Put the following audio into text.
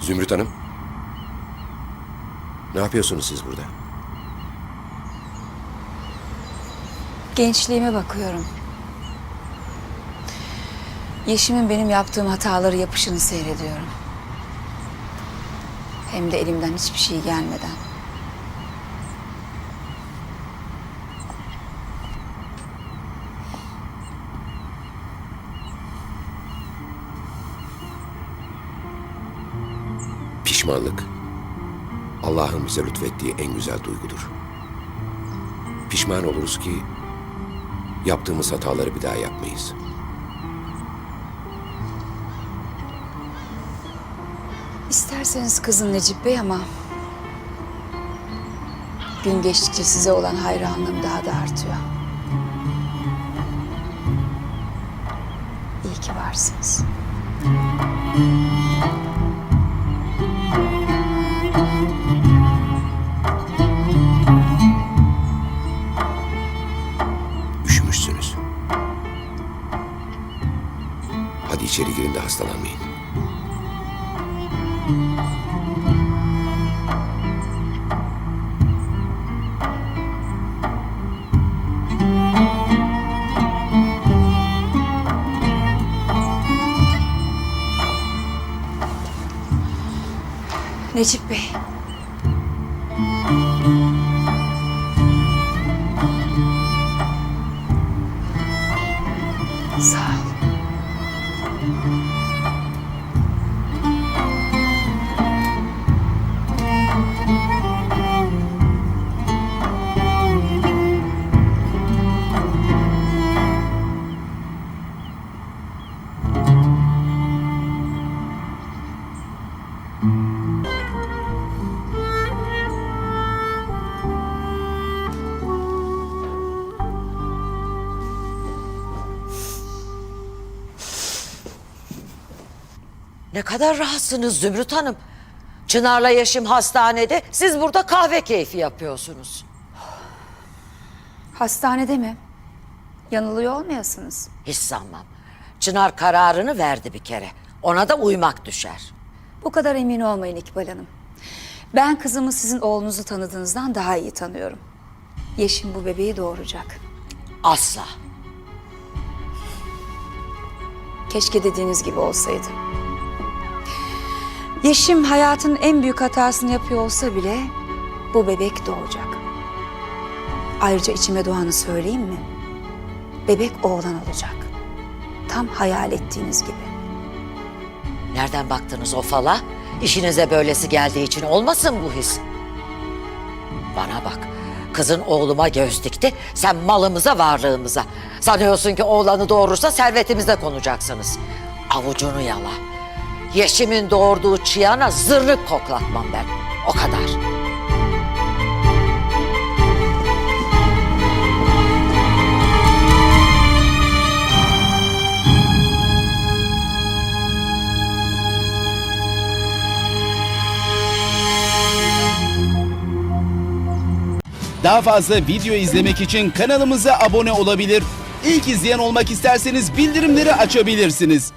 Zümrüt Hanım. Ne yapıyorsunuz siz burada? Gençliğime bakıyorum. Yeşim'in benim yaptığım hataları yapışını seyrediyorum. Hem de elimden hiçbir şey gelmeden. Pişmanlık. Allah'ın bize lütfettiği en güzel duygudur. Pişman oluruz ki yaptığımız hataları bir daha yapmayız. İsterseniz kızın Necip Bey ama... Gün geçtikçe size olan hayranlığım daha da artıyor. İyi ki varsınız. İçeri girin de hastalanmayın. Necip Bey. Ne kadar rahatsınız Zümrüt Hanım. Çınar'la Yeşim hastanede, siz burada kahve keyfi yapıyorsunuz. Hastanede mi? Yanılıyor olmayasınız. Hiç sanmam. Çınar kararını verdi bir kere. Ona da uymak düşer. Bu kadar emin olmayın İkbal Hanım. Ben kızımı sizin oğlunuzu tanıdığınızdan daha iyi tanıyorum. Yeşim bu bebeği doğuracak. Asla. Keşke dediğiniz gibi olsaydı. Yeşim hayatın en büyük hatasını yapıyor olsa bile bu bebek doğacak. Ayrıca içime doğanı söyleyeyim mi? Bebek oğlan olacak. Tam hayal ettiğiniz gibi. Nereden baktınız o fala? İşinize böylesi geldiği için olmasın bu his? Bana bak. Kızın oğluma göz dikti. Sen malımıza varlığımıza. Sanıyorsun ki oğlanı doğurursa servetimize konacaksınız. Avucunu yala. Yeşimin doğurduğu çıyana zırnık koklatmam ben. O kadar. Daha fazla video izlemek için kanalımıza abone olabilir. İlk izleyen olmak isterseniz bildirimleri açabilirsiniz.